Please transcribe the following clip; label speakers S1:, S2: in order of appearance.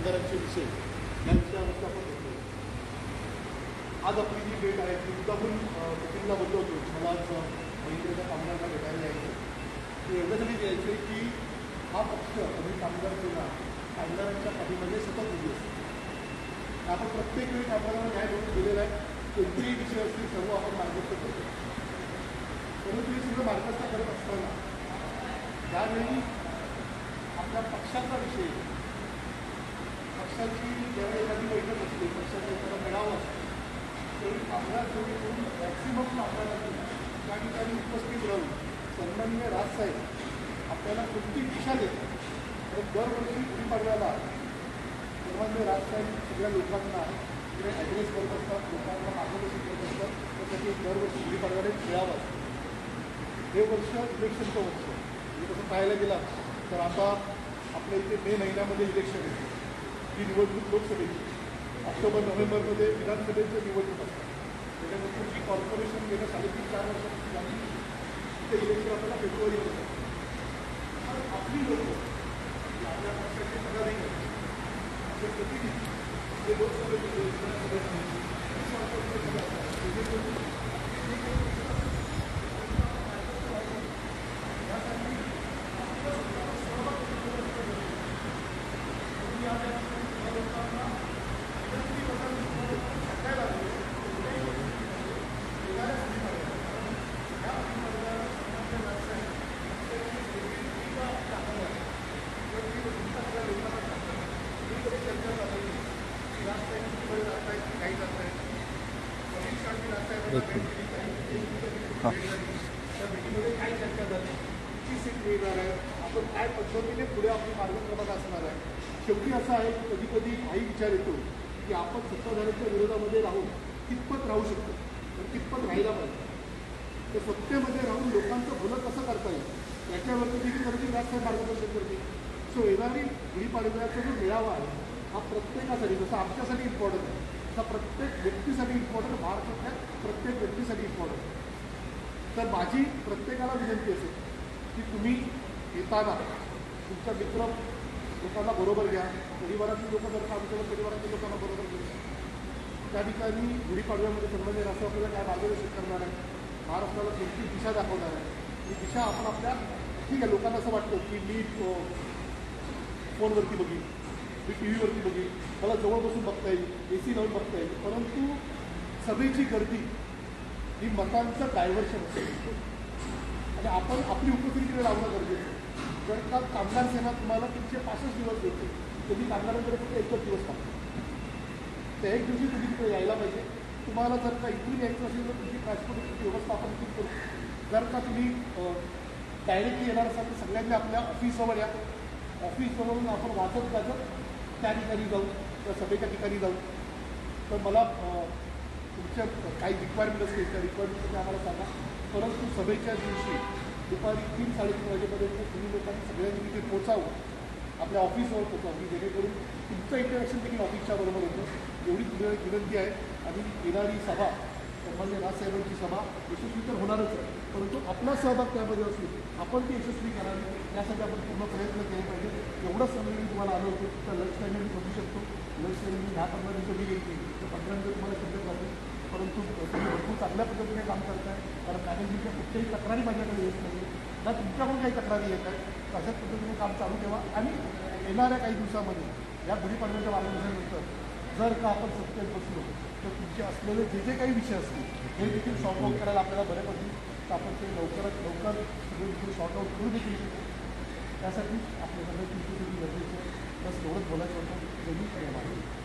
S1: आमदारांचे विषय या विषयावरती आपण आज आपली जी भेट आहे ती मुद्दामून मिटिंगला बोललो होतो मला आज महिलेच्या कामगारांना भेटायला यायचं. ते एवढ्यासाठी यायचं की हा पक्ष आणि कामगार केला कामगारांच्या पाठीमध्ये सतत उभी असते. आपण प्रत्येक वेळी कामगारांना न्याय देऊन दिलेला आहे. कोणतेही विषय असतील सर्व आपण मार्गस्थ करतो. परंतु हे सगळं मार्गस्थ करत असताना त्यावेळी आपल्या पक्षाचा विषय पक्षाची ज्यावेळी एखादी बैठक असते पक्षाचा एखादा मेळावा असतो ते आपल्या जोडीतून मॅक्सिमम आपल्याला त्या ठिकाणी उपस्थित राहून सन्माननीय राजसाहेब आपल्याला कोणती दिशा देतात तर दरवर्षी गुढीपाडव्याला सन्माननीय राजसाहेब सगळ्या लोकांना तिकडे ॲड्रेस करत असतात लोकांना मार्गदर्शन करत असतात त्यासाठी दरवर्षी गुढीपाडव्याला एक मेळावा असतो हे वर्ष इलेक्शनचं वर्ष म्हणजे तसं पाहायला गेला तर आता आपल्या इथे मे महिन्यामध्ये इलेक्शन येतं ही निवडणूक लोकसभेची. ऑक्टोबर नोव्हेंबरमध्ये विधानसभेचं निवडणूक असतात. त्याच्यानंतर जी कॉर्पोरेशन गेल्या साडेतीन चार वर्षापासून झाली. ते इलेक्शन आपल्याला फेब्रुवारीमध्ये होतं. तर आपली लोक आपल्या पक्षाचे पदाधिकारी असे प्रतिनिधी जे लोकसभेमध्ये विधानसभेमध्ये वीस वर्षाचे सभा असतात, जेणेकरून त्या भेटीमध्ये काय चर्चा झाली किती सीट मिळणार आहे आपण काय पद्धतीने पुढे आपली मार्गक्रमण असणार आहे शेवटी असं आहे की कधी कधी काही विचार येतो की आपण सत्ताधाऱ्यांच्या विरोधामध्ये राहून कितपत राहू शकतो तर कितपत राहायला पाहिजे तर सत्तेमध्ये राहून लोकांचं भलं कसं करता येईल याच्यावरती देखील कधी व्याससाहेब मार्गदर्शन करतील सो येणारी गुढीपाडव्याचा जो मेळावा आहे हा प्रत्येकासाठी जसं आमच्यासाठी इम्पॉर्टंट आहे. तसा प्रत्येक व्यक्तीसाठी इम्पॉर्टंट भारतातल्या प्रत्येक व्यक्तीसाठी इम्पॉर्टंट आहे तर माझी प्रत्येकाला विनंती असेल की तुम्ही येताना तुमच्या मित्र लोकांना बरोबर घ्या. परिवारातली लोकं जर का आमच्या परिवारातील लोकांना बरोबर घ्या त्या ठिकाणी गुढीपाडव्यामध्ये संबंधित असं आपल्याला काय मार्गदर्शन करणार आहे? महाराष्ट्राला कोणती दिशा दाखवणार आहे? ही दिशा आपण आपल्या ठीक आहे लोकांना असं वाटतं की मी फोनवरती बघितली मी टी व्हीवरती बघीन. मला जवळ बसून बघता येईल. ए सी लावून बघता येईल. परंतु सभेची गर्दी ही मतांचं डायव्हर्शन असतं. आणि आपण आपली उपस्थिती लावणं गरजेचं आहे. जर का कामगार सेना तुम्हाला तीनशे पासष्ट दिवस देते तुम्ही कामगारांकडे फक्त एकच दिवस टाकता त्या एक दिवशी तुम्ही तिकडे यायला पाहिजे. तुम्हाला जर का इथून यायचं असेल तर तुमची ट्रान्सपोर्टेशनची व्यवस्थापन तुम्ही करू. जर का तुम्ही डायरेक्टली येणार असाल तर सगळ्यांनी आपल्या ऑफिसजवळ या. ऑफिसजवळून आपण वाचत वाचत त्या ठिकाणी जाऊ त्या सभेच्या ठिकाणी जाऊ. तर मला तुमच्या काही रिक्वायरमेंट असतील त्या रिक्वायरमेंट आम्हाला सांगा. परंतु सभेच्या दिवशी दुपारी तीन साडेतीन वाजेपर्यंत तुम्ही लोकांनी सगळ्यांनी तिथे पोचावं आपल्या ऑफिसवर पोचावं जेणेकरून तुमचं इंटरॅक्शन देखील ऑफिसच्या बरोबर होतं. एवढी तुझ्या विनंती आहे. आणि येणारी सभा संबंधित राजसाहेबांची सभा यशस्वी तर होणारच आहे. परंतु आपला सहभाग त्यामध्ये असतो आपण ती यशस्वी करावी यासाठी आपण पूर्ण प्रयत्न केले पाहिजे. एवढंच समज मी तुम्हाला आलो होतो तर लंच टाईम मी बघू शकतो. लंच टाईम मी दहा पंधरा कधी मी तर पंधरा तुम्हाला शिल्लक जाते परंतु तुम्ही भरपूर चांगल्या पद्धतीने काम करताय. कारण मॅनेजमेंटच्या कुठल्याही तक्रारी माझ्याकडे येत नाही ना तुमच्याकडून काही तक्रारी येत आहेत. अशाच पद्धतीने काम चालू ठेवा. आणि येणाऱ्या काही दिवसामध्ये या गुढीपाडव्याच्या वाढदिवसानंतर जर का आपण सत्तेत बसलो तर तुमचे असलेले जे जे काही विषय असतील हे देखील सॉल्व करायला आपल्याला बरे पडतील. तर आपण ते लवकरात लवकर सगळे देखील सॉर्ट आऊट करू देखील शकतो. त्यासाठी आपल्या किती गरजेचं आहे. बस एवढंच बोलायचं होतं. जमीन